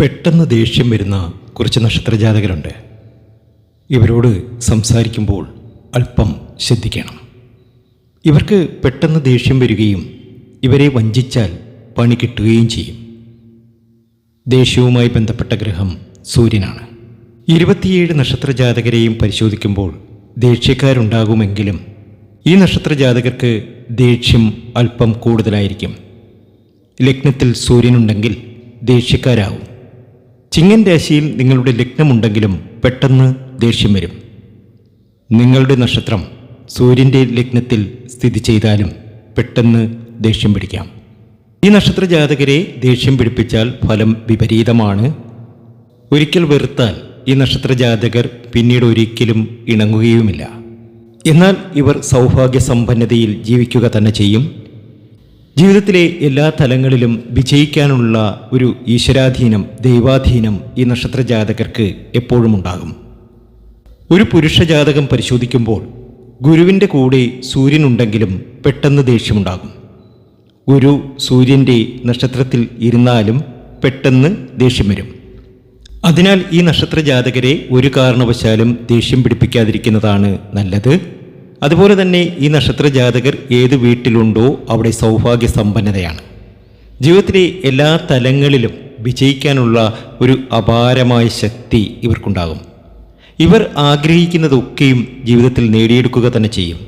പെട്ടെന്ന് ദേഷ്യം വരുന്ന കുറച്ച് നക്ഷത്രജാതകരുണ്ട് ഇവരോട് സംസാരിക്കുമ്പോൾ അല്പം ശ്രദ്ധിക്കണം. ഇവർക്ക് പെട്ടെന്ന് ദേഷ്യം വരികയും ഇവരെ വഞ്ചിച്ചാൽ പണി കിട്ടുകയും ചെയ്യും. ദേഷ്യവുമായി ബന്ധപ്പെട്ട ഗ്രഹം സൂര്യനാണ്. ഇരുപത്തിയേഴ് നക്ഷത്രജാതകരെയും പരിശോധിക്കുമ്പോൾ ദേഷ്യക്കാരുണ്ടാകുമെങ്കിലും ഈ നക്ഷത്രജാതകർക്ക് ദേഷ്യം അല്പം കൂടുതലായിരിക്കും. ലഗ്നത്തിൽ സൂര്യനുണ്ടെങ്കിൽ ദേഷ്യക്കാരാവും. ചിങ്ങൻ രാശിയിൽ നിങ്ങളുടെ ലഗ്നമുണ്ടെങ്കിലും പെട്ടെന്ന് ദേഷ്യം വരും. നിങ്ങളുടെ നക്ഷത്രം സൂര്യന്റെ ലഗ്നത്തിൽ സ്ഥിതി ചെയ്താലും പെട്ടെന്ന് ദേഷ്യം പിടിക്കാം. ഈ നക്ഷത്ര ജാതകരെ ദേഷ്യം പിടിപ്പിച്ചാൽ ഫലം വിപരീതമാണ്. ഒരിക്കൽ വെറുത്താൽ ഈ നക്ഷത്ര ജാതകർ പിന്നീട് ഒരിക്കലും ഇണങ്ങുകയുമില്ല. എന്നാൽ ഇവർ സൗഭാഗ്യ സമ്പന്നതയിൽ ജീവിക്കുക തന്നെ ചെയ്യും. ജീവിതത്തിലെ എല്ലാ തലങ്ങളിലും വിജയിക്കാനുള്ള ഒരു ഈശ്വരാധീനം ദൈവാധീനം ഈ നക്ഷത്ര ജാതകർക്ക് എപ്പോഴും ഉണ്ടാകും. ഒരു പുരുഷ ജാതകം പരിശോധിക്കുമ്പോൾ ഗുരുവിന്റെ കൂടെ സൂര്യനുണ്ടെങ്കിലും പെട്ടെന്ന് ദേഷ്യമുണ്ടാകും. ഗുരു സൂര്യന്റെ നക്ഷത്രത്തിൽ ഇരുന്നാലും പെട്ടെന്ന് ദേഷ്യം വരും. അതിനാൽ ഈ നക്ഷത്ര ജാതകരെ ഒരു കാരണവശാലും ദേഷ്യം പിടിപ്പിക്കാതിരിക്കുന്നതാണ് നല്ലത്. അതുപോലെ തന്നെ ഈ നക്ഷത്ര ജാതകർ ഏത് വീട്ടിലുണ്ടോ അവിടെ സൗഭാഗ്യ സമ്പന്നതയാണ് ജീവിതത്തിലെ എല്ലാ തലങ്ങളിലും വിജയിക്കാനുള്ള ഒരു അപാരമായ ശക്തി ഇവർക്കുണ്ടാകും. ഇവർ ആഗ്രഹിക്കുന്നതൊക്കെയും ജീവിതത്തിൽ നേടിയെടുക്കുക തന്നെ ചെയ്യും.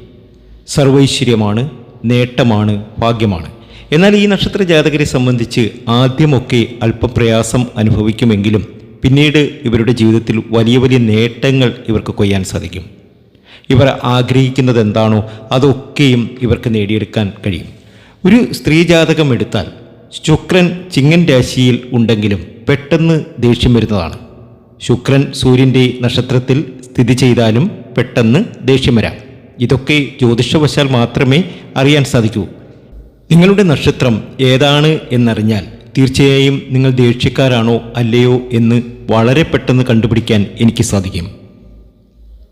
സർവൈശ്വര്യമാണ് നേട്ടമാണ് ഭാഗ്യമാണ്. എന്നാൽ ഈ നക്ഷത്ര ജാതകരെ സംബന്ധിച്ച് ആദ്യമൊക്കെ അല്പം പ്രയാസം അനുഭവിക്കുമെങ്കിലും പിന്നീട് ഇവരുടെ ജീവിതത്തിൽ വലിയ വലിയ നേട്ടങ്ങൾ ഇവർക്ക് കൊയ്യാൻ സാധിക്കും. ഇവർ ആഗ്രഹിക്കുന്നത് എന്താണോ അതൊക്കെയും ഇവർക്ക് നേടിയെടുക്കാൻ കഴിയും. ഒരു സ്ത്രീ ജാതകം എടുത്താൽ ശുക്രൻ ചിങ്ങൻ രാശിയിൽ ഉണ്ടെങ്കിലും പെട്ടെന്ന് ദേഷ്യം വരുന്നതാണ്. ശുക്രൻ സൂര്യന്റെ നക്ഷത്രത്തിൽ സ്ഥിതി ചെയ്താലും പെട്ടെന്ന് ദേഷ്യം വരാം. ഇതൊക്കെ ജ്യോതിഷവശാൽ മാത്രമേ അറിയാൻ സാധിക്കൂ. നിങ്ങളുടെ നക്ഷത്രം ഏതാണ് എന്നറിഞ്ഞാൽ തീർച്ചയായും നിങ്ങൾ ദേഷ്യക്കാരാണോ അല്ലയോ എന്ന് വളരെ പെട്ടെന്ന് കണ്ടുപിടിക്കാൻ എനിക്ക് സാധിക്കും.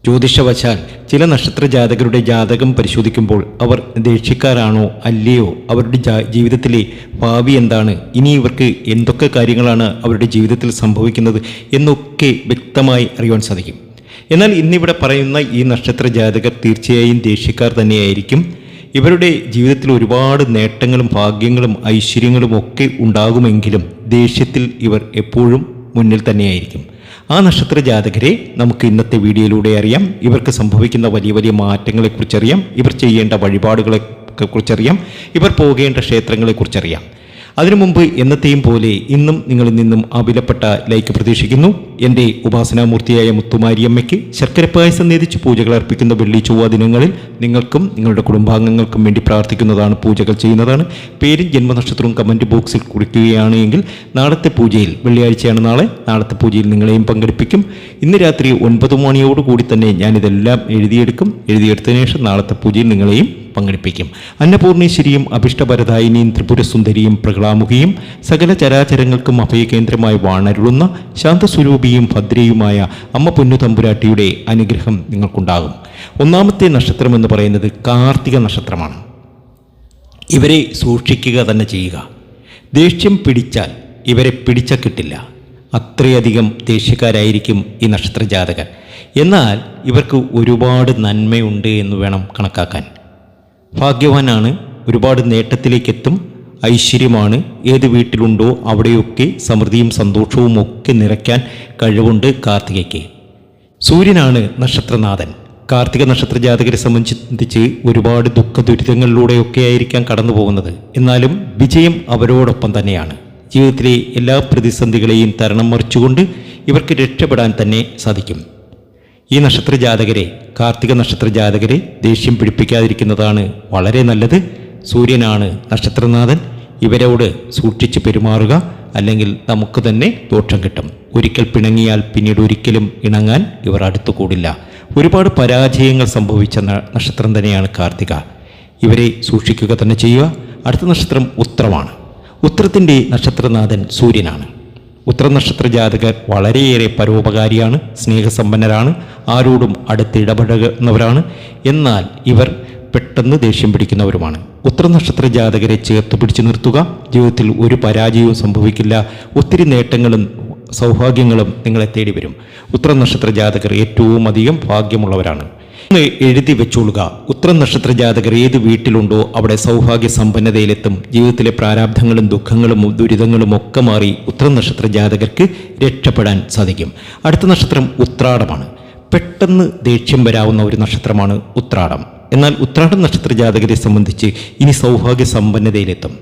ജ്യോതിഷവശാൽ ചില നക്ഷത്ര ജാതകരുടെ ജാതകം പരിശോധിക്കുമ്പോൾ അവർ ദേഷ്യക്കാരാണോ അല്ലയോ അവരുടെ ജീവിതത്തിലെ ഭാവി എന്താണ്? ഇനി ഇവർക്ക് എന്തൊക്കെ കാര്യങ്ങളാണ് അവരുടെ ജീവിതത്തിൽ സംഭവിക്കുന്നത് എന്നൊക്കെ വ്യക്തമായി അറിയുവാൻ സാധിക്കും. എന്നാൽ ഇന്നിവിടെ പറയുന്ന ഈ നക്ഷത്ര ജാതകർ തീർച്ചയായും ദേഷ്യക്കാർ തന്നെയായിരിക്കും. ഇവരുടെ ജീവിതത്തിൽ ഒരുപാട് നേട്ടങ്ങളും ഭാഗ്യങ്ങളും ഐശ്വര്യങ്ങളും ഒക്കെ ഉണ്ടാകുമെങ്കിലും ദേഷ്യത്തിൽ ഇവർ എപ്പോഴും മുന്നിൽ തന്നെയായിരിക്കും. ആ നക്ഷത്ര ജാതകരെ നമുക്ക് ഇന്നത്തെ വീഡിയോയിലൂടെ അറിയാം. ഇവർക്ക് സംഭവിക്കുന്ന വലിയ വലിയ മാറ്റങ്ങളെക്കുറിച്ചറിയാം. ഇവർ ചെയ്യേണ്ട വഴിപാടുകളെ കുറിച്ചറിയാം. ഇവർ പോകേണ്ട ക്ഷേത്രങ്ങളെക്കുറിച്ചറിയാം അതിനു മുമ്പ് എന്നത്തെയും പോലെ ഇന്നും നിങ്ങളിൽ നിന്നും ആ വിലപ്പെട്ട ലൈക്ക് പ്രതീക്ഷിക്കുന്നു. എന്റെ ഉപാസനാമൂർത്തിയായ മുത്തുമാരിയമ്മയ്ക്ക് ശർക്കര പായസം നേതിച്ച് പൂജകൾ അർപ്പിക്കുന്ന വെള്ളി ചൊവ്വ ദിനങ്ങളിൽ നിങ്ങൾക്കും നിങ്ങളുടെ കുടുംബാംഗങ്ങൾക്കും വേണ്ടി പ്രാർത്ഥിക്കുന്നതാണ് പൂജകൾ ചെയ്യുന്നതാണ്. പേരും ജന്മനക്ഷത്രവും കമന്റ് ബോക്സിൽ കുറിക്കുകയാണ് എങ്കിൽ നാളത്തെ പൂജയിൽ വെള്ളിയാഴ്ചയാണ് നാളെ നാളത്തെ പൂജയിൽ നിങ്ങളെയും പങ്കെടുപ്പിക്കും. ഇന്ന് രാത്രി ഒൻപത് മണിയോടുകൂടി തന്നെ ഞാനിതെല്ലാം എഴുതിയെടുക്കും. എഴുതിയെടുത്തതിനു ശേഷം നാളത്തെ പൂജയിൽ നിങ്ങളെയും പങ്കെടുപ്പിക്കും. അന്നപൂർണേശ്വരിയും അഭിഷ്ടഭരതായിനിയും ത്രിപുരസുന്ദരിയും പ്രകളാമുഖിയും സകല ചരാചരങ്ങൾക്കും അഭയകേന്ദ്രമായി വാണരുളുന്ന ശാന്തസ്വരൂപിയും ഭദ്രയുമായ അമ്മ പൊന്നു തമ്പുരാട്ടിയുടെ അനുഗ്രഹം നിങ്ങൾക്കുണ്ടാകും. ഒന്നാമത്തെ നക്ഷത്രം എന്ന് പറയുന്നത് കാർത്തിക നക്ഷത്രമാണ്. ഇവരെ സൂക്ഷിക്കുക തന്നെ ചെയ്യുക. ദേഷ്യം പിടിച്ചാൽ ഇവരെ പിടിച്ച കിട്ടില്ല. അത്രയധികം ദേഷ്യക്കാരായിരിക്കും ഈ നക്ഷത്ര ജാതകർ എന്നാൽ ഇവർക്ക് ഒരുപാട് നന്മയുണ്ട് എന്ന് വേണം കണക്കാക്കാൻ. ഭാഗ്യവാനാണ്. ഒരുപാട് നേട്ടത്തിലേക്കെത്തും. ഐശ്വര്യമാണ്. ഏത് വീട്ടിലുണ്ടോ അവിടെയൊക്കെ സമൃദ്ധിയും സന്തോഷവും ഒക്കെ നിറയ്ക്കാൻ കഴിവുണ്ട് കാർത്തികയ്ക്ക്. സൂര്യനാണ് നക്ഷത്രനാഥൻ. കാർത്തിക നക്ഷത്ര ജാതകരെ സംബന്ധിച്ച് ഒരുപാട് ദുഃഖ ദുരിതങ്ങളിലൂടെയൊക്കെ ആയിരിക്കാം കടന്നു പോകുന്നത് എന്നാലും വിജയം അവരോടൊപ്പം തന്നെയാണ്. ജീവിതത്തിലെ എല്ലാ പ്രതിസന്ധികളെയും തരണം മറിച്ചുകൊണ്ട് ഇവർക്ക് രക്ഷപ്പെടാൻ തന്നെ സാധിക്കും. ഈ നക്ഷത്ര ജാതകരെ കാർത്തിക നക്ഷത്ര ജാതകരെ ദേഷ്യം പിടിപ്പിക്കാതിരിക്കുന്നതാണ് വളരെ നല്ലത്. സൂര്യനാണ് നക്ഷത്രനാഥൻ. ഇവരോട് സൂക്ഷിച്ച് പെരുമാറുക അല്ലെങ്കിൽ നമുക്ക് തന്നെ ദോഷം കിട്ടും. ഒരിക്കൽ പിണങ്ങിയാൽ പിന്നീട് ഒരിക്കലും ഇണങ്ങാൻ ഇവർ അടുത്തു കൂടില്ല. ഒരുപാട് പരാജയങ്ങൾ സംഭവിച്ച നക്ഷത്രം തന്നെയാണ് കാർത്തിക. ഇവരെ സൂക്ഷിക്കുക തന്നെ ചെയ്യുക. അടുത്ത നക്ഷത്രം ഉത്രമാണ്. ഉത്രത്തിന്റെ നക്ഷത്രനാഥൻ സൂര്യനാണ്. ഉത്തരനക്ഷത്ര ജാതകർ വളരെയേറെ പരോപകാരിയാണ് സ്നേഹസമ്പന്നരാണ് ആരോടും അടുത്ത് ഇടപഴകുന്നവരാണ് എന്നാൽ ഇവർ പെട്ടെന്ന് ദേഷ്യം പിടിക്കുന്നവരുമാണ്. ഉത്തരനക്ഷത്ര ജാതകരെ ചേർത്ത് പിടിച്ചു നിർത്തുക. ജീവിതത്തിൽ ഒരു പരാജയവും സംഭവിക്കില്ല. ഒത്തിരി നേട്ടങ്ങളും സൗഭാഗ്യങ്ങളും നിങ്ങളെ തേടി വരും ഉത്തരനക്ഷത്ര ജാതകർ ഏറ്റവും അധികം ഭാഗ്യമുള്ളവരാണ്. ഒന്ന് എഴുതി വെച്ചോളുക. ഉത്തര നക്ഷത്ര ജാതകർ ഏത് വീട്ടിലുണ്ടോ അവിടെ സൗഭാഗ്യ സമ്പന്നതയിലെത്തും ജീവിതത്തിലെ പ്രാരാബ്ധങ്ങളും ദുഃഖങ്ങളും ദുരിതങ്ങളും ഒക്കെ മാറി ഉത്തര നക്ഷത്ര ജാതകർക്ക് രക്ഷപ്പെടാൻ സാധിക്കും. അടുത്ത നക്ഷത്രം ഉത്രാടമാണ്. പെട്ടെന്ന് ദേഷ്യം വരാവുന്ന ഒരു നക്ഷത്രമാണ് ഉത്രാടം. എന്നാൽ ഉത്രാടം നക്ഷത്ര ജാതകരെ സംബന്ധിച്ച് ഇനി സൗഭാഗ്യ സമ്പന്നതയിലെത്തും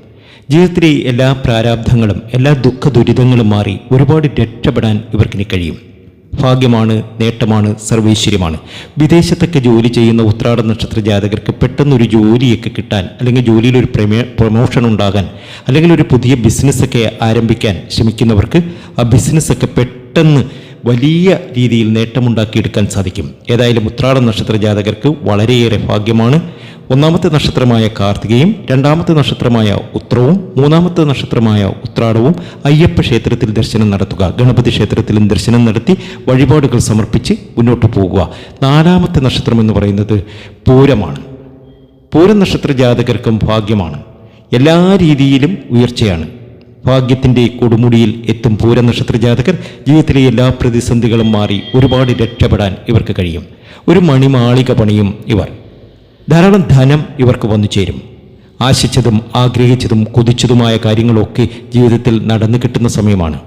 ജീവിതത്തിലെ എല്ലാ പ്രാരാബ്ധങ്ങളും എല്ലാ ദുഃഖ ദുരിതങ്ങളും മാറി ഒരുപാട് രക്ഷപ്പെടാൻ ഇവർക്കിനി കഴിയും. ഭാഗ്യമാണ് നേട്ടമാണ് സർവൈശ്വര്യമാണ്. വിദേശത്തൊക്കെ ജോലി ചെയ്യുന്ന ഉത്രാട നക്ഷത്ര ജാതകർക്ക് പെട്ടെന്നൊരു ജോലിയൊക്കെ കിട്ടാൻ അല്ലെങ്കിൽ ജോലിയിൽ ഒരു പ്രമേ പ്രൊമോഷൻ ഉണ്ടാകാൻ അല്ലെങ്കിൽ ഒരു പുതിയ ബിസിനസ്സൊക്കെ ആരംഭിക്കാൻ ശ്രമിക്കുന്നവർക്ക് ആ ബിസിനസ്സൊക്കെ പെട്ടെന്ന് വലിയ രീതിയിൽ നേട്ടമുണ്ടാക്കിയെടുക്കാൻ സാധിക്കും. ഏതായാലും ഉത്രാട നക്ഷത്ര ജാതകർക്ക് വളരെയേറെ ഭാഗ്യമാണ്. ഒന്നാമത്തെ നക്ഷത്രമായ കാർത്തികയും രണ്ടാമത്തെ നക്ഷത്രമായ ഉത്രവും മൂന്നാമത്തെ നക്ഷത്രമായ ഉത്രാടവും അയ്യപ്പ ക്ഷേത്രത്തിൽ ദർശനം നടത്തുക ഗണപതി ക്ഷേത്രത്തിലും ദർശനം നടത്തി വഴിപാടുകൾ സമർപ്പിച്ച് മുന്നോട്ട് പോകുക. നാലാമത്തെ നക്ഷത്രം എന്ന് പറയുന്നത് പൂരമാണ്. പൂരം നക്ഷത്ര ജാതകർക്കും ഭാഗ്യമാണ്. എല്ലാ രീതിയിലും ഉയർച്ചയാണ്. ഭാഗ്യത്തിന്റെ കൊടുമുടിയിൽ എത്തും പൂര നക്ഷത്ര ജാതകർ ജീവിതത്തിലെ എല്ലാ പ്രതിസന്ധികളും മാറി ഒരുപാട് രക്ഷപ്പെടാൻ ഇവർക്ക് കഴിയും. ഒരു മണിമാളിക പണിയും ഇവർ. ധാരാളം ധനം ഇവർക്ക് വന്നു ചേരും. ആശിച്ചതും ആഗ്രഹിച്ചതും കൊതിച്ചതുമായ കാര്യങ്ങളൊക്കെ ജീവിതത്തിൽ നടന്നു കിട്ടുന്ന സമയമാണ്.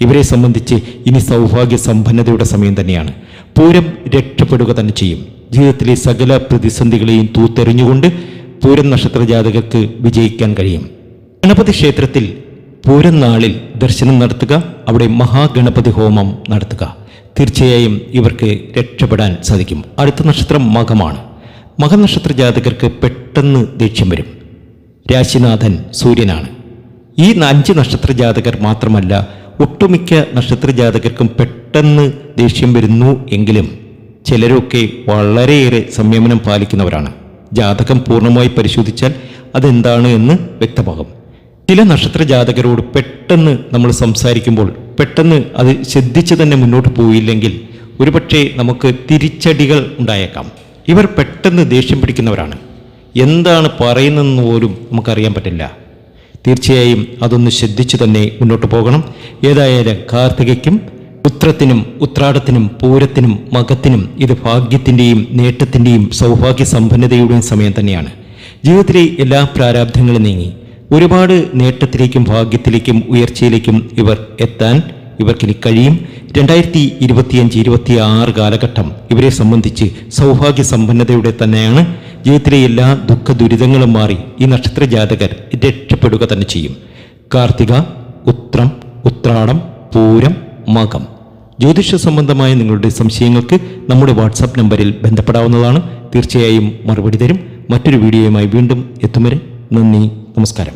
ഇവരെ സംബന്ധിച്ച് ഇനി സൗഭാഗ്യ സമ്പന്നതയുടെ സമയം തന്നെയാണ്. പൂരം രക്ഷപ്പെടുക തന്നെ ചെയ്യും. ജീവിതത്തിലെ സകല പ്രതിസന്ധികളെയും തൂത്തെറിഞ്ഞുകൊണ്ട് പൂരം നക്ഷത്ര ജാതകർക്ക് വിജയിക്കാൻ കഴിയും. ഗണപതി ക്ഷേത്രത്തിൽ പൂരം നാളിൽ ദർശനം നടത്തുക അവിടെ മഹാഗണപതി ഹോമം നടത്തുക. തീർച്ചയായും ഇവർക്ക് രക്ഷപ്പെടാൻ സാധിക്കും. അടുത്ത നക്ഷത്രം മകമാണ്. മകനക്ഷത്ര ജാതകർക്ക് പെട്ടെന്ന് ദേഷ്യം വരും. രാശിനാഥൻ സൂര്യനാണ്. ഈ അഞ്ച് നക്ഷത്ര ജാതകർ മാത്രമല്ല ഒട്ടുമിക്ക നക്ഷത്ര ജാതകർക്കും പെട്ടെന്ന് ദേഷ്യം വരുന്നു എങ്കിലും ചിലരൊക്കെ വളരെയേറെ സംയമനം പാലിക്കുന്നവരാണ്. ജാതകം പൂർണമായി പരിശോധിച്ചാൽ അതെന്താണ് എന്ന് വ്യക്തമാകും. ചില നക്ഷത്ര ജാതകരോട് പെട്ടെന്ന് നമ്മൾ സംസാരിക്കുമ്പോൾ പെട്ടെന്ന് അത് ശ്രദ്ധിച്ച് തന്നെ മുന്നോട്ട് പോയില്ലെങ്കിൽ ഒരുപക്ഷെ നമുക്ക് തിരിച്ചടികൾ ഉണ്ടായേക്കാം. ഇവർ പെട്ടെന്ന് ദേഷ്യം പിടിക്കുന്നവരാണ്. എന്താണ് പറയുന്നതെന്ന് പോലും നമുക്കറിയാൻ പറ്റില്ല. തീർച്ചയായും അതൊന്ന് ശ്രദ്ധിച്ചു തന്നെ മുന്നോട്ട് പോകണം. ഏതായാലും കാർത്തികയ്ക്കും ഉത്രത്തിനും ഉത്രാടത്തിനും പൂരത്തിനും മകത്തിനും ഇത് ഭാഗ്യത്തിന്റെയും നേട്ടത്തിന്റെയും സൗഭാഗ്യ സമ്പന്നതയുടെയും സമയം തന്നെയാണ്. ജീവിതത്തിലെ എല്ലാ പ്രാരാബ്ധങ്ങളും നീങ്ങി. ഒരുപാട് നേട്ടത്തിലേക്കും ഭാഗ്യത്തിലേക്കും ഉയർച്ചയിലേക്കും ഇവർ എത്താൻ ഇവർക്കിനി കഴിയും. രണ്ടായിരത്തി ഇരുപത്തിയഞ്ച് ഇരുപത്തി ആറ് കാലഘട്ടം ഇവരെ സംബന്ധിച്ച് സൗഭാഗ്യ സമ്പന്നതയുടെ തന്നെയാണ് ജീവിതത്തിലെ എല്ലാ ദുഃഖ ദുരിതങ്ങളും മാറി ഈ നക്ഷത്ര ജാതകർ രക്ഷപ്പെടുക തന്നെ ചെയ്യും. കാർത്തിക ഉത്രം ഉത്രാടം പൂരം മകം. ജ്യോതിഷ സംബന്ധമായ നിങ്ങളുടെ സംശയങ്ങൾക്ക് നമ്മുടെ വാട്സാപ്പ് നമ്പറിൽ ബന്ധപ്പെടാവുന്നതാണ്. തീർച്ചയായും മറുപടി തരും. മറ്റൊരു വീഡിയോയുമായി വീണ്ടും എത്തും വരെ നന്ദി. നമസ്കാരം